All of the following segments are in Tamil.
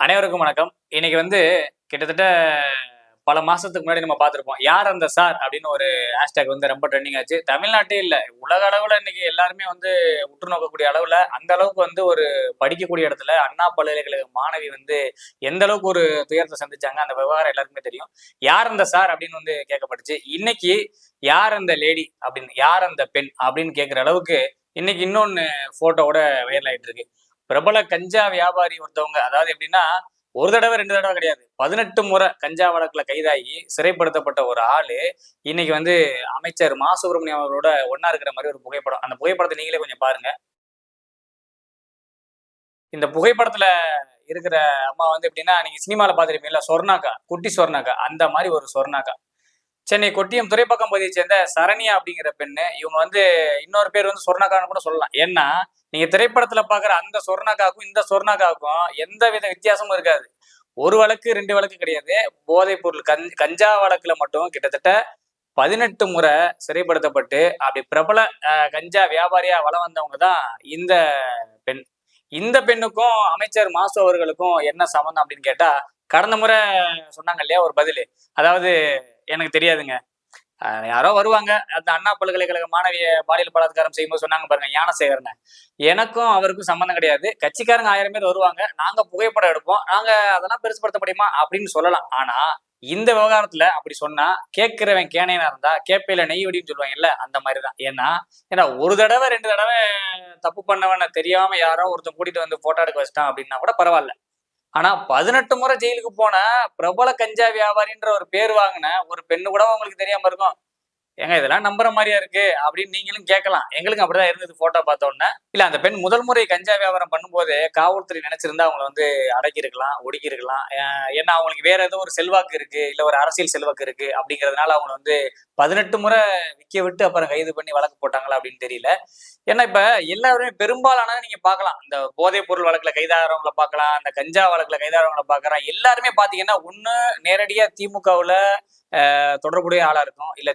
அனைவருக்கும் வணக்கம். இன்னைக்கு வந்து கிட்டத்தட்ட பல மாசத்துக்கு முன்னாடி நம்ம பார்த்துருப்போம். யார் அந்த சார் அப்படின்னு ஒரு ஹேஷ்டேக் வந்து ரொம்ப ட்ரெண்டிங் ஆச்சு. தமிழ்நாட்டே இல்லை. உலக அளவுல இன்னைக்கு எல்லாருமே வந்து உற்று நோக்கக்கூடிய அளவுல அந்த அளவுக்கு வந்து ஒரு படிக்கக்கூடிய இடத்துல அண்ணா பல்கலைக்கழக மாணவி வந்து எந்த அளவுக்கு ஒரு துயரத்தை சந்திச்சாங்க அந்த விவகாரம் எல்லாருக்குமே தெரியும். யார் அந்த சார் அப்படின்னு வந்து கேட்கப்பட்டுச்சு. இன்னைக்கு யார் அந்த லேடி அப்படின்னு யார் அந்த பெண் அப்படின்னு கேட்குற அளவுக்கு இன்னைக்கு இன்னொன்னு போட்டோவோட வைரல் ஆயிட்டு இருக்கு பிரபல கஞ்சா வியாபாரி ஒருத்தவங்க அதாவது எப்படின்னா ஒரு தடவை ரெண்டு தடவை கிடையாது. பதினெட்டு முறை கஞ்சா வழக்குல கைதாகி சிறைப்படுத்தப்பட்ட ஒரு ஆளு இன்னைக்கு வந்து அமைச்சர் மா. சுப்பிரமணியம் அவரோட ஒன்னா இருக்கிற மாதிரி ஒரு புகைப்படம். அந்த புகைப்படத்தை நீங்களே கொஞ்சம் பாருங்க. இந்த புகைப்படத்துல இருக்கிற அம்மா வந்து எப்படின்னா நீங்க சினிமால பாத்திருப்பீங்கல்ல சொர்ணாக்கா குட்டி சொர்ணாக்கா அந்த மாதிரி ஒரு சொர்ணாக்கா. சென்னை கொட்டியம் துறைப்பக்கம் பகுதியை சேர்ந்த சரண்யா அப்படிங்கிற பெண்ணு இவங்க வந்து இன்னொரு பேர் வந்து சொர்ணாக்கான்னு கூட சொல்லலாம். ஏன்னா நீங்க திரைப்படத்துல பாக்குற அந்த சொர்ணாக்காவுக்கும் இந்த சொர்ணாக்காவுக்கும் எந்த வித வித்தியாசமும் இருக்காது. ஒரு வழக்கு ரெண்டு வழக்கு கிடையாது. போதைப் பொருள் கஞ் கஞ்சா வழக்குல மட்டும் கிட்டத்தட்ட பதினெட்டு முறை சிறைப்படுத்தப்பட்டு அப்படி பிரபல அஹ், கஞ்சா வியாபாரியா வளம் வந்தவங்க தான் இந்த பெண். இந்த பெண்ணுக்கும் அமைச்சர் மாசு அவர்களுக்கும் என்ன சம்மந்தம் அப்படின்னு கேட்டா கடந்த முறை சொன்னாங்க இல்லையா ஒரு பதில். அதாவது எனக்கு தெரியாதுங்க. யாரோ வருவாங்க. அந்த அண்ணா பல்கலைக்கழக மாணவிய பாலியல் பலாத்காரம் செய்யும்போது சொன்னாங்க பாருங்க ஞானசேகரன். எனக்கும் அவருக்கும் சம்மந்தம் கிடையாது. கட்சிக்காரங்க ஆயிரம் பேர் வருவாங்க. நாங்க புகைப்படம் எடுப்போம். நாங்க அதெல்லாம் பெருசுப்படுத்த முடியுமா? அப்படின்னு சொல்லலாம். ஆனா இந்த விவகாரத்துல அப்படி சொன்னா கேட்கிறவன் கேனையனா இருந்தா கேப்பையில நெய் வெடின்னு சொல்லுவாங்கல்ல அந்த மாதிரி தான் ஏன்னா ஏன்னா ஒரு தடவை ரெண்டு தடவை தப்பு பண்ணவன தெரியாம யாரோ ஒருத்தன் கூட்டிட்டு வந்து போட்டோ எடுக்க வச்சிட்டான் அப்படின்னா கூட பரவாயில்ல. ஆனா பதினெட்டு முறை ஜெயிலுக்கு போன பிரபல கஞ்சா வியாபாரின்ற ஒரு பேர் வாங்கின ஒரு பெண்ணு கூட உங்களுக்கு தெரியாம இருக்கும். ஏங்க இதெல்லாம் நம்புற மாதிரியா இருக்கு? அப்படின்னு நீங்களும் கேட்கலாம். எங்களுக்கும் அப்படிதான் இருந்தது போட்டோ பார்த்த உடனே இல்ல அந்த பெண் முதல் முறை கஞ்சா வியாபாரம் பண்ணும்போது காவல்துறை நினைச்சிருந்தா அவங்கள வந்து அடக்கியிருக்கலாம் ஒடுக்கியிருக்கலாம். ஏன்னா அவங்களுக்கு வேற ஏதோ ஒரு செல்வாக்கு இருக்கு இல்ல ஒரு அரசியல் செல்வாக்கு இருக்கு அப்படிங்கறதுனால அவங்க வந்து பதினெட்டு முறை விக்க விட்டு அப்புறம் கைது பண்ணி வழக்கு போட்டாங்களா அப்படின்னு தெரியல. ஏன்னா இப்ப எல்லாருமே பெரும்பாலான நீங்க பார்க்கலாம். இந்த போதைப் பொருள் வழக்குல கைதாகிறவங்கள பார்க்கலாம் அந்த கஞ்சா வழக்குல கைதாகிறவங்கள பார்க்கலாம். எல்லாருமே பாத்தீங்கன்னா ஒண்ணு நேரடியா திமுகவுல தொடர்புடைய ஆளா இருக்கும். இல்ல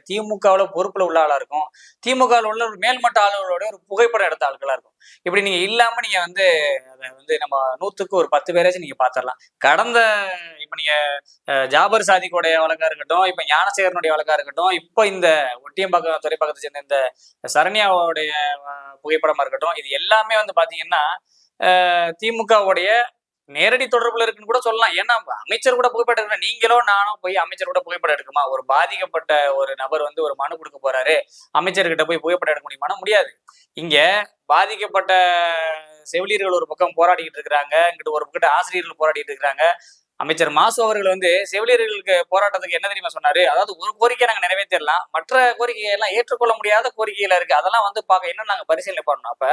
திமுகவில் பொறுப்புல உள்ள ஆளா இருக்கும். திமுகவில் உள்ள ஒரு மேல்மட்ட ஆளுகளோட ஒரு புகைப்படம் எடுத்த ஆட்களா இருக்கும். இப்படி நீங்க இல்லாம நீங்க வந்து அதை வந்து நம்ம நூத்துக்கு ஒரு பத்து பேராச்சும் நீங்க பார்த்துடலாம் கடந்த இப்போ நீங்க ஜாபர் சாதிக்குடைய வழக்கா இருக்கட்டும் இப்ப ஞானசேகரனுடைய வழக்கா இருக்கட்டும் இப்போ இந்த ஒட்டியம்பாக்கம் துறைப்பாக்கத்தை சேர்ந்த இந்த சரண்யாவுடைய புகைப்படமாக புகைப்படமா இருக்கட்டும் இது எல்லாமே வந்து பாத்தீங்கன்னா திமுகவுடைய நேரடி தொடர்புல இருக்குன்னு கூட சொல்லலாம். ஏன்னா அமைச்சர் கூட புகைப்படம் எடுக்கணும் நீங்களோ நானும் போய் அமைச்சர் கூட புகைப்படம் எடுக்குமா ஒரு பாதிக்கப்பட்ட ஒரு நபர் வந்து ஒரு மனு கொடுக்க போறாரு. அமைச்சர்கிட்ட போய் புகைப்படம் எடுக்க முடியுமானா முடியாது. இங்க பாதிக்கப்பட்ட செவிலியர்கள் ஒரு பக்கம் போராடிக்கிட்டு இருக்கிறாங்க. இங்கிட்ட ஒரு பக்கம் ஆசிரியர்கள் போராடிட்டு இருக்கிறாங்க. அமைச்சர் மாசு அவர்கள் வந்து செவிலியர்களுக்கு போராட்டத்துக்கு என்ன தெரியுமா சொன்னாரு? அதாவது ஒரு கோரிக்கை நாங்க நிறைவேற்றலாம் மற்ற கோரிக்கை எல்லாம் ஏற்றுக்கொள்ள முடியாத கோரிக்கைகள் இருக்கு. அதெல்லாம் வந்து பார்க்க என்ன நாங்க பரிசீலனை பண்ணணும்? அப்ப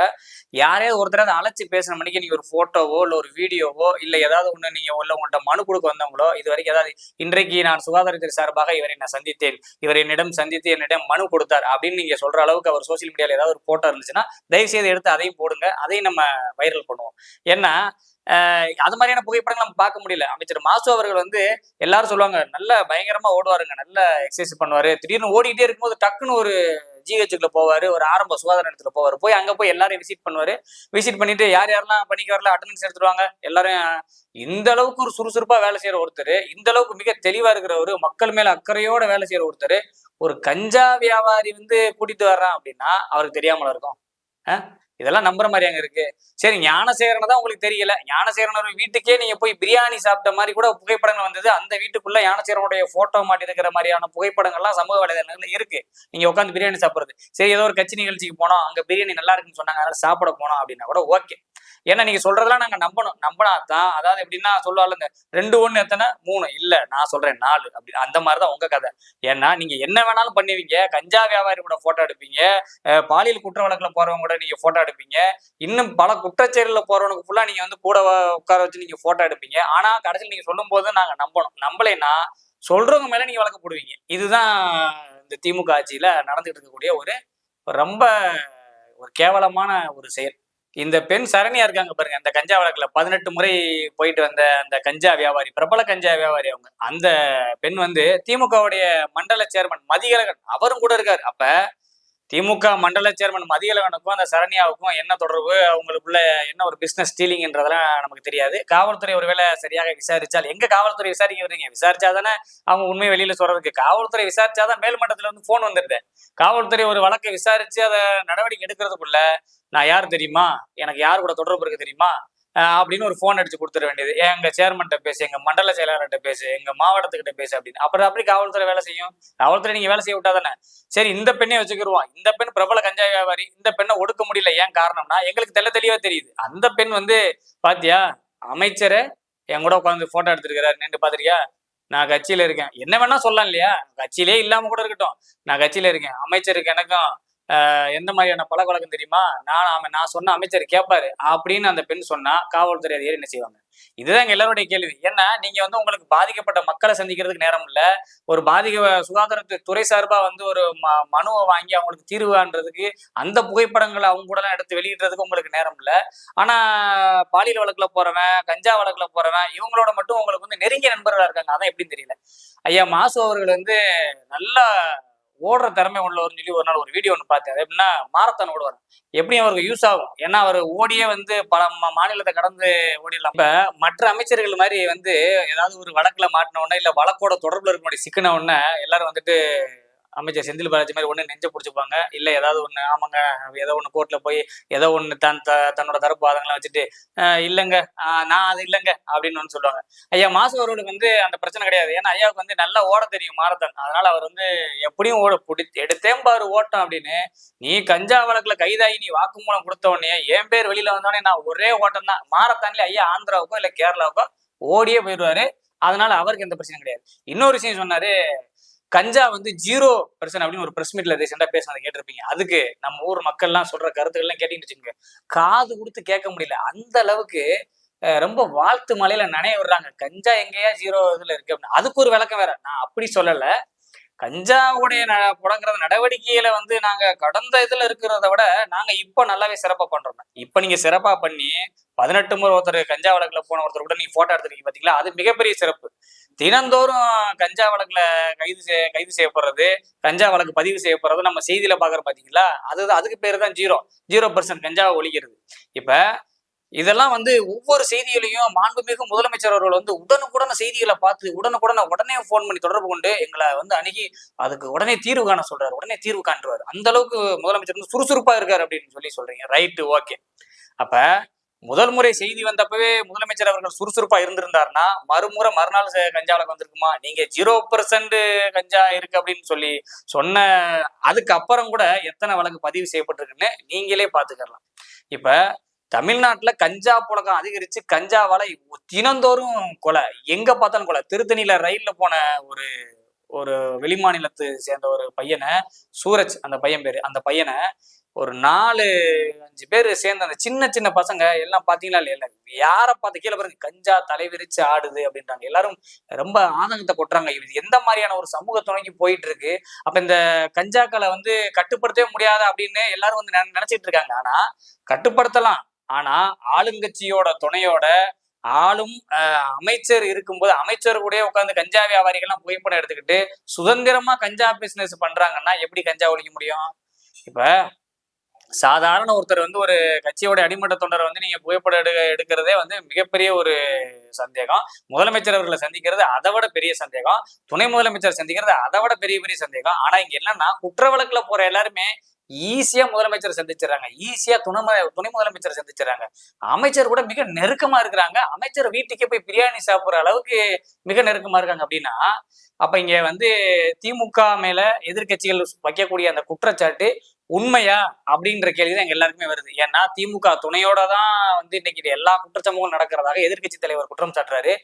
யாரையாவது ஒருத்தர் அதை அழைச்சி பேசுன மணிக்கு நீங்க ஒரு போட்டோவோ இல்ல ஒரு வீடியோவோ இல்ல ஏதாவது ஒண்ணு நீங்க உள்ள உங்கள்கிட்ட மனு கொடுக்க வந்தவங்களோ இது வரைக்கும் ஏதாவது இன்றைக்கு நான் சுகாதாரத்துறை சார்பாக இவரை நான் சந்தித்தேன். இவர் என்னிடம் சந்தித்து என்னிடம் மனு கொடுத்தார் அப்படின்னு நீங்க சொல்ற அளவுக்கு அவர் சோசியல் மீடியால ஏதாவது ஒரு போட்டோ இருந்துச்சுன்னா தயவு செய்து எடுத்து அதையும் போடுங்க. அதையும் நம்ம வைரல் பண்ணுவோம். ஏன்னா அது மாதிரியான புகைப்படங்கள் நம்ம பார்க்க முடியல. அமைச்சர் மாசு அவர்கள் வந்து எல்லாரும் சொல்லுவாங்க நல்ல பயங்கரமா ஓடுவாருங்க நல்ல எக்ஸசைஸ் பண்ணுவாரு. திடீர்னு ஓடிட்டே இருக்கும்போது டக்குன்னு ஒரு ஜிஹெச்சுக்குள்ள போவாரு ஒரு ஆரம்ப சுகாதார நிலையத்துல போவாரு. போய் அங்க போய் எல்லாரையும் விசிட் பண்ணுவாரு. விசிட் பண்ணிட்டு யார் யாரெல்லாம் பண்ணிக்க வரல அட்டண்டன்ஸ் எடுத்துருவாங்க எல்லாரும் இந்த அளவுக்கு ஒரு சுறுசுறுப்பா வேலை செய்யற ஒருத்தர் இந்த அளவுக்கு மிக தெளிவா இருக்கிறவரு மக்கள் மேல அக்கறையோட வேலை செய்யற ஒருத்தர் ஒரு கஞ்சா வியாபாரி வந்து கூட்டிட்டு வர்றான் அப்படின்னா அவருக்கு தெரியாமல இருக்கும். இதெல்லாம் நம்புற மாதிரி அங்க இருக்கு. சரி ஞானசேகரனை தான் உங்களுக்கு தெரியல. ஞானசேகரன் வீட்டுக்கே நீங்க போய் பிரியாணி சாப்பிட்ட மாதிரி கூட புகைப்படங்கள் வந்தது. அந்த வீட்டுக்குள்ள ஞானசேகரனுடைய போட்டோ மாட்டி இருக்கிற மாதிரியான புகைப்படங்கள்லாம் சமூக வலைதளங்கள்ல இருக்கு. நீங்க உட்காந்து பிரியாணி சாப்பிடுறது. சரி ஏதோ ஒரு கட்சி நிகழ்ச்சிக்கு போனோம். அங்க பிரியாணி நல்லா இருக்குன்னு சொன்னாங்க. அதனால சாப்பிட போனோம் அப்படின்னா கூட ஓகே ஏன்னா நீங்க சொல்றதெல்லாம் நாங்க நம்பணும். நம்பினா தான். அதாவது எப்படின்னா சொல்லுவாளுங்க ரெண்டு ஒண்ணு எத்தனை? மூணு. இல்ல நான் சொல்றேன் நாலு. அப்படி அந்த மாதிரிதான் உங்க கதை. ஏன்னா நீங்க என்ன வேணாலும் பண்ணுவீங்க. கஞ்சா வியாபாரி கூட போட்டோ எடுப்பீங்க. பாலியல் குற்ற வழக்குல போறவங்க கூட நீங்க போட்டோ எடுப்பீங்க. இன்னும் பல குற்றச்செயலில் போறவனுக்கு ஃபுல்லா நீங்க வந்து கூட உட்கார வச்சு நீங்க போட்டோ எடுப்பீங்க. ஆனா கடைசியில் நீங்க சொல்லும் போது நாங்க நம்பணும். நம்பலைன்னா சொல்றவங்க மேல நீங்க வழக்கு போடுவீங்க இதுதான் இந்த திமுக ஆட்சியில நடந்துட்டு இருக்கக்கூடிய ஒரு ரொம்ப ஒரு கேவலமான ஒரு செயல். இந்த பெண் சரணியா இருக்காங்க பாருங்க. அந்த கஞ்சா வழக்குல பதினெட்டு முறை போயிட்டு வந்த அந்த கஞ்சா வியாபாரி பிரபல கஞ்சா வியாபாரி அவங்க. அந்த பெண் வந்து திமுகவுடைய மண்டல சேர்மன் மதிகழகன் அவரும் கூட இருக்காரு. அப்ப திமுக மண்டல சேர்மன் மதியலவனுக்கும் அந்த சரண்யாவுக்கும் என்ன தொடர்பு? அவங்களுக்குள்ள என்ன ஒரு பிசினஸ் ஸ்டீலிங்ன்றதெல்லாம் நமக்கு தெரியாது. காவல்துறை ஒருவேளை சரியாக விசாரிச்சால் எங்க காவல்துறை விசாரிக்க விசாரிச்சா தானே அவங்க உண்மை வெளியில சொல்றதுக்கு. காவல்துறை விசாரிச்சாதான் மேல்மட்டத்துல வந்து போன் வந்துருது. காவல்துறை ஒரு வழக்கை விசாரிச்சு அதை நடவடிக்கை எடுக்கிறதுக்குள்ள நான் யார் தெரியுமா? எனக்கு யார் கூட தொடர்பு இருக்கு தெரியுமா? அப்படின்னு ஒரு ஃபோன் அடிச்சு கொடுத்துட வேண்டியது. எங்க சேர்மன்ட்ட பேசு எங்க மண்டல செயலாளர்கிட்ட பேசு எங்க மாவட்டத்துக்கிட்ட பேசு அப்படின்னு. அப்புறம் அப்படி காவல்துறை வேலை செய்யும்? காவல்துறை நீங்க வேலை செய்ய விட்டா தானே? சரி இந்த பெண்ணை வச்சுக்கிருவோம். இந்த பெண் பிரபல கஞ்சா வியாபாரி. இந்த பெண்ணை ஒடுக்க முடியல. ஏன் காரணம்னா எங்களுக்கு தெள்ள தெளிவா தெரியுது. அந்த பெண் வந்து பாத்தியா அமைச்சரை என் கூட உட்காந்து போட்டோ எடுத்துருக்கிறாரு. நின்று பாத்திரியா நான் கட்சியில இருக்கேன். என்ன வேணா சொல்லலாம் இல்லையா? கட்சியிலே இல்லாம கூட இருக்கட்டும். நான் கட்சியில இருக்கேன். அமைச்சருக்கு எனக்கும் எந்த மாதிரியான பழக்க வழக்கம் தெரியுமா? நான் அவன் நான் சொன்ன அமைச்சர் கேட்பாரு அப்படின்னு அந்த பெண் சொன்னா காவல்துறை அதிகாரி என்ன செய்வாங்க? இதுதான் எங்க எல்லாருடைய கேள்வி. ஏன்னா நீங்க வந்து உங்களுக்கு பாதிக்கப்பட்ட மக்களை சந்திக்கிறதுக்கு நேரம் இல்ல. ஒரு பாதிக்க சுகாதாரத்து துறை சார்பா வந்து ஒரு ம- மனுவை வாங்கி அவங்களுக்கு தீர்வுன்றதுக்கு அந்த புகைப்படங்களை அவங்க கூட எடுத்து வெளியிடுறதுக்கு உங்களுக்கு நேரம் இல்ல. ஆனா பாலியல் வழக்குல போறவன் கஞ்சா வழக்குல போறவன் இவங்களோட மட்டும் உங்களுக்கு வந்து நெருங்கிய நண்பர்களா இருக்காங்க. அதான் எப்படின்னு தெரியல. ஐயா மாசு அவர்கள் வந்து நல்லா ஓடுற திறமை உள்ளவர்னு சொல்லி ஒரு நாள் ஒரு வீடியோ ஒன்று பார்த்தேன் அது எப்படின்னா மாரத்தான் ஓடுவார். எப்படியும் அவருக்கு யூஸ் ஆகும். ஏன்னா அவர் ஓடியே வந்து பல ம- மாநிலத்தை கடந்து ஓடிடலாம். இப்போ மற்ற அமைச்சர்கள் மாதிரி வந்து ஏதாவது ஒரு வழக்கில் மாட்டின உடனே இல்லை வழக்கோட தொடர்பில் இருக்க முடியும் சிக்கின உடனே எல்லாரும் வந்துட்டு அமைச்சர் செந்தில் பாலாஜி மாதிரி ஒன்று நெஞ்ச பிடிச்சிப்பாங்க. இல்ல ஏதாவது ஒன்று ஆமாங்க ஏதோ ஒன்று கோர்ட்ல போய் ஏதோ ஒன்று தன் த- தன்னோட தரப்பு வாதங்களை வச்சுட்டு இல்லைங்க ஆஹ் நான் அது இல்லைங்க அப்படின்னு ஒன்று சொல்லுவாங்க. ஐயா மாசு அவர்களுக்கு வந்து அந்த பிரச்சனை கிடையாது. ஏன்னா ஐயாவுக்கு வந்து நல்லா ஓட தெரியும் மாரத்தான். அதனால அவர் வந்து எப்படியும் ஓட பிடி எடுத்தேன் பாரு ஓட்டம் அப்படின்னு நீ கஞ்சா வழக்குல கைதாகி நீ வாக்குமூலம் கொடுத்த உடனே என் பேர் வெளியில வந்தோடனே நான் ஒரே ஓட்டம் தான். மாரத்தான்லேயே ஐயா ஆந்திராவுக்கோ இல்ல கேரளாவுக்கோ ஓடியே போயிடுவாரு. அதனால அவருக்கு எந்த பிரச்சனையும் கிடையாது. இன்னொரு விஷயம் சொன்னாரு கஞ்சா வந்து ஜீரோ பர்சன்ட் அப்படின்னு ஒரு பிரஸ் மீட்ல ரீசெண்டா பேசினதை கேட்டிருப்பீங்க. அதுக்கு நம்ம ஊர் மக்கள்லாம் சொல்ற கருத்துக்கள்லாம் கேட்டுட்டு காது கொடுத்து கேட்க முடியல. அந்த அளவுக்கு ரொம்ப வாழ்த்து மலையில நனைய விடுறாங்க. கஞ்சா எங்கேயா ஜீரோ இதுல இருக்கு அப்படின்னு. அதுக்கு ஒரு விளக்கம் வேற. நான் அப்படி சொல்லல. கஞ்சாவுடைய ந புடங்குற நடவடிக்கையில வந்து நாங்க கடந்த இதுல இருக்கிறத விட நாங்க இப்ப நல்லாவே சிறப்பா பண்றோம் இப்ப நீங்க சிறப்பா பண்ணி பதினெட்டு முறை ஒருத்தர் கஞ்சா வழக்குல போன ஒருத்தர் கூட நீங்க போட்டோ எடுத்துருக்கீங்க பாத்தீங்களா? அது மிகப்பெரிய சிறப்பு. தினந்தோறும் கஞ்சா வழக்குல கைது செய்ய கைது செய்யப்படுறது. கஞ்சா வழக்கு பதிவு செய்யப்படுறது நம்ம செய்தியில பாக்குற பாத்தீங்களா? அது அதுக்கு பேரு தான் ஜீரோ. ஜீரோ பர்சன்ட் கஞ்சாவை ஒழிக்கிறது. இப்ப இதெல்லாம் வந்து ஒவ்வொரு செய்திகளையும் மாண்புமிகு முதலமைச்சர் அவர்கள் வந்து உடனுக்குடன செய்திகளை பார்த்து உடனுக்குடன உடனே ஃபோன் பண்ணி தொடர்பு கொண்டு எங்களை வந்து அணுகி அதுக்கு உடனே தீர்வு காண சொல்றாரு. உடனே தீர்வு காண்றாரு அந்த அளவுக்கு முதலமைச்சர் வந்து சுறுசுறுப்பா இருக்காரு அப்படின்னு சொல்லி சொல்றீங்க. ரைட்டு ஓகே அப்ப முதல் முறை செய்தி வந்தப்பவே முதலமைச்சர் அவர்கள் சுறுசுறுப்பா இருந்திருந்தாருன்னா மறுமுறை மறுநாள் செ- கஞ்சா வழக்கு வந்திருக்குமா? நீங்க ஜீரோ பர்சன்ட் கஞ்சா இருக்கு அப்படின்னு சொல்லி சொன்ன அதுக்கப்புறம் கூட எத்தனை வழக்கு பதிவு செய்யப்பட்டிருக்குன்னு நீங்களே பாத்துக்கலாம் இப்ப தமிழ்நாட்டுல கஞ்சா புழக்கம் அதிகரிச்சு கஞ்சாவால தினந்தோறும் கொலை. எங்க பார்த்தாலும் கொலை. திருத்தணியில ரயில்ல போன ஒரு ஒரு வெளிமாநிலத்தை சேர்ந்த ஒரு பையனை சூரஜ் அந்த பையன் பேரு. அந்த பையனை ஒரு நாலு அஞ்சு பேர் சேர்ந்த அந்த சின்ன சின்ன பசங்க எல்லாம் பாத்தீங்களா இல்லையா? யாரை பார்த்து கீழே பாருங்க கஞ்சா தலைவிரிச்சு ஆடுது அப்படின்றாங்க. எல்லாரும் ரொம்ப ஆதங்கத்தை கொட்டுறாங்க. இது எந்த மாதிரியான ஒரு சமூக துணைக்கு போயிட்டு இருக்கு அப்ப இந்த கஞ்சாக்களை வந்து கட்டுப்படுத்தவே முடியாது அப்படின்னு எல்லாரும் வந்து நினைச்சிட்டு இருக்காங்க. ஆனா கட்டுப்படுத்தலாம். ஆனா ஆளுங்கட்சியோட துணையோட ஆளும் அஹ், அமைச்சர் இருக்கும்போது அமைச்சர் கூட உட்காந்து கஞ்சா வியாபாரிகள்லாம் புகைப்படம் எடுத்துக்கிட்டு சுதந்திரமா கஞ்சா பிசினஸ் பண்றாங்கன்னா எப்படி கஞ்சா ஒழிக்க முடியும்? இப்ப சாதாரண ஒருத்தர் வந்து ஒரு கட்சியோட அடிமட்ட தொண்டரை வந்து நீங்க புகைப்படம் எடு எடுக்கிறதே வந்து மிகப்பெரிய ஒரு சந்தேகம். முதலமைச்சர் அவர்களை சந்திக்கிறது அதை விட பெரிய சந்தேகம். துணை முதலமைச்சர் சந்திக்கிறது அதை விட பெரிய பெரிய சந்தேகம். ஆனா இங்க என்னன்னா குற்ற வழக்குல போற எல்லாருமே ஈஸியா முதலமைச்சர் சந்திச்சிடறாங்க. ஈஸியா துணை துணை முதலமைச்சர் சந்திச்சிடறாங்க. அமைச்சர் கூட மிக நெருக்கமா இருக்கிறாங்க. அமைச்சர் வீட்டுக்கே போய் பிரியாணி சாப்பிடுற அளவுக்கு மிக நெருக்கமா இருக்காங்க. அப்படின்னா அப்ப இங்க வந்து திமுக மேல எதிர்கட்சிகள் வைக்கக்கூடிய அந்த குற்றச்சாட்டு உண்மையா அப்படின்ற கேள்விதான் எங்க எல்லாருக்குமே வருது. ஏன்னா திமுக துணையோட தான் வந்து இன்னைக்கு எல்லா குற்றச்சம்பவங்களும் நடக்கிறதாக எதிர்க்கட்சி தலைவர் குற்றம் சாட்டுறாரு.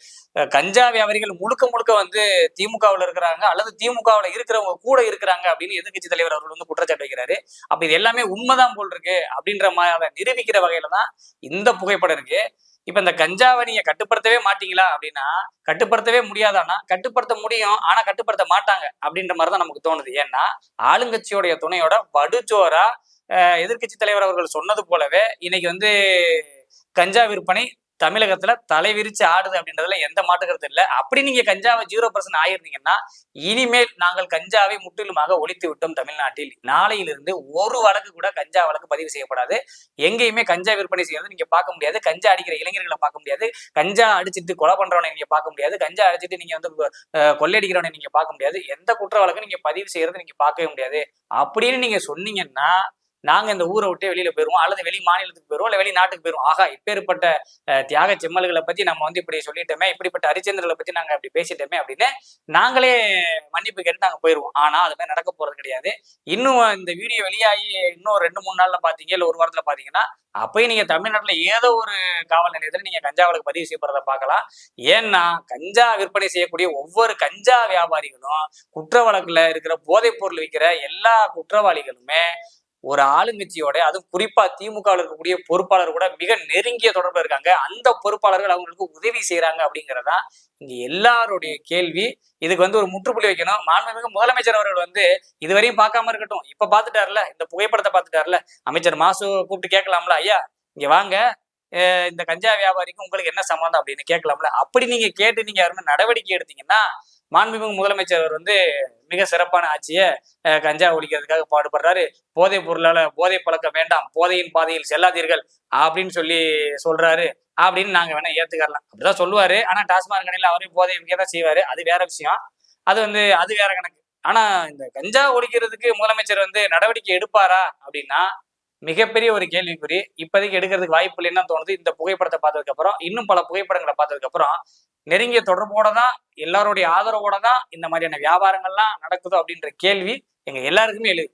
கஞ்சா வியாபாரிகள் முழுக்க முழுக்க வந்து திமுகவுல இருக்கிறாங்க அல்லது திமுகவுல இருக்கிறவங்க கூட இருக்கிறாங்க அப்படின்னு எதிர்க்கட்சி தலைவர் அவர்கள் வந்து குற்றச்சாட்டு வைக்கிறாரு. அப்ப இது எல்லாமே உண்மைதான் போல் இருக்கு அப்படின்ற மாதிரி அதை நிரூபிக்கிற வகையில தான் இந்த புகைப்படம் இருக்கு. இப்ப இந்த கஞ்சாவை நீங்க கட்டுப்படுத்தவே மாட்டீங்களா அப்படின்னா கட்டுப்படுத்தவே முடியாதானா கட்டுப்படுத்த முடியும் ஆனா கட்டுப்படுத்த மாட்டாங்க அப்படின்ற மாதிரி தான் நமக்கு தோணுது. ஏன்னா ஆளுங்கட்சியோடைய துணையோட படுச்சோரா எதிர்கட்சி தலைவர் அவர்கள் சொன்னது போலவே இன்னைக்கு வந்து கஞ்சா விற்பனை தமிழகத்துல தலைவிரிச்சு ஆடுது அப்படின்றதுல எந்த மாற்றுக்கிறது இல்லை. அப்படி நீங்க கஞ்சாவை ஜீரோ பர்சன்ட் ஆயிருந்தீங்கன்னா இனிமேல் நாங்கள் கஞ்சாவை முற்றிலுமாக ஒழித்து விட்டோம் தமிழ்நாட்டில். நாளையிலிருந்து ஒரு வழக்கு கூட கஞ்சா வழக்கு பதிவு செய்யப்படாது. எங்கேயுமே கஞ்சா விற்பனை செய்யறது நீங்க பார்க்க முடியாது. கஞ்சா அடிக்கிற இளைஞர்களை பார்க்க முடியாது. கஞ்சா அடிச்சிட்டு கொலை பண்றவனை நீங்க பார்க்க முடியாது. கஞ்சா அடிச்சிட்டு நீங்க வந்து கொள்ளையடிக்கிறவனை நீங்க பார்க்க முடியாது. எந்த குற்ற வழக்கும் நீங்க பதிவு செய்யறது நீங்க பார்க்கவே முடியாது. அப்படின்னு நீங்க சொன்னீங்கன்னா நாங்க இந்த ஊரை விட்டு வெளியில போயிருவோம். அல்லது வெளி மாநிலத்துக்கு போயிருவோம். இல்ல வெளிநாட்டுக்கு போயிருவோம். ஆகா இப்பேற்பட்ட தியாக செம்மல்களை பத்தி நம்ம வந்து இப்படி சொல்லிட்டோமே இப்படிப்பட்ட ஹரிச்சந்திரர்களை பத்தி நாங்க அப்படி பேசிட்டோமே அப்படின்னு நாங்களே மன்னிப்பு கேட்டு நாங்க போயிருவோம். ஆனா அது மாதிரி நடக்க போறது கிடையாது. இன்னும் இந்த வீடியோ வெளியாகி இன்னும் ரெண்டு மூணு நாள்ல பாத்தீங்க இல்ல ஒரு வாரத்துல பாத்தீங்கன்னா அப்பயும் நீங்க தமிழ்நாட்டுல ஏதோ ஒரு காவல் நிலையத்துல நீங்க கஞ்சா வழக்கு பதிவு செய்யப்படுறத பார்க்கலாம். ஏன்னா கஞ்சா விற்பனை செய்யக்கூடிய ஒவ்வொரு கஞ்சா வியாபாரிகளும் குற்ற வழக்குல இருக்கிற போதைப் பொருள் விற்கிற எல்லா குற்றவாளிகளுமே ஒரு ஆளுங்கட்சியோட அதுவும் குறிப்பா திமுக இருக்கக்கூடிய பொறுப்பாளர் கூட மிக நெருங்கிய தொடர்பு இருக்காங்க. அந்த பொறுப்பாளர்கள் அவங்களுக்கு உதவி செய்யறாங்க அப்படிங்கிறதா இங்க எல்லாருடைய கேள்வி. இதுக்கு வந்து ஒரு முற்றுப்புள்ளி வைக்கணும். மாண்புமிகு முதலமைச்சர் அவர்கள் வந்து இதுவரையும் பார்க்காம இருக்கட்டும். இப்ப பாத்துட்டாருல இந்த புகைப்படத்தை பாத்துட்டாருல அமைச்சர் மாசு கூப்பிட்டு கேட்கலாம்ல ஐயா இங்க வாங்க. இந்த கஞ்சா வியாபாரிக்கும் உங்களுக்கு என்ன சம்மந்தம் அப்படின்னு கேட்கலாம்ல. அப்படி நீங்க கேட்டு நீங்க யாருமே நடவடிக்கை எடுத்தீங்கன்னா மாண்புமிகு முதலமைச்சர் அவர் வந்து மிக சிறப்பான ஆட்சியை கஞ்சா ஒழிக்கிறதுக்காக பாடுபடுறாரு. போதைப் பொருளால போதை பழக்கம் வேண்டாம் போதையின் பாதையில் செல்லாதீர்கள் அப்படின்னு சொல்லி சொல்றாரு. அப்படின்னு நாங்க வேணா ஏத்துக்கலாம் அப்படிதான் சொல்லுவாரு. ஆனா டாஸ்மாக் கடையில் அவரே போதை விற்க தான் செய்வாரு. அது வேற விஷயம். அது வந்து அது வேற கணக்கு. ஆனா இந்த கஞ்சா ஒழிக்கிறதுக்கு முதலமைச்சர் வந்து நடவடிக்கை எடுப்பாரா அப்படின்னா மிகப்பெரிய ஒரு கேள்விக்குறி. இப்போதைக்கு எடுக்கிறதுக்கு வாய்ப்பு இல்லைன்னு தோணுது. இந்த புகைப்படத்தை பார்த்ததுக்கு அப்புறம் இன்னும் பல புகைப்படங்களை பார்த்ததுக்கு அப்புறம் நெருங்கிய தொடர்போட தான் எல்லாருடைய ஆதரவோட தான் இந்த மாதிரியான வியாபாரங்கள்லாம் நடக்குதோ அப்படின்ற கேள்வி எங்க எல்லாருக்குமே எழுது.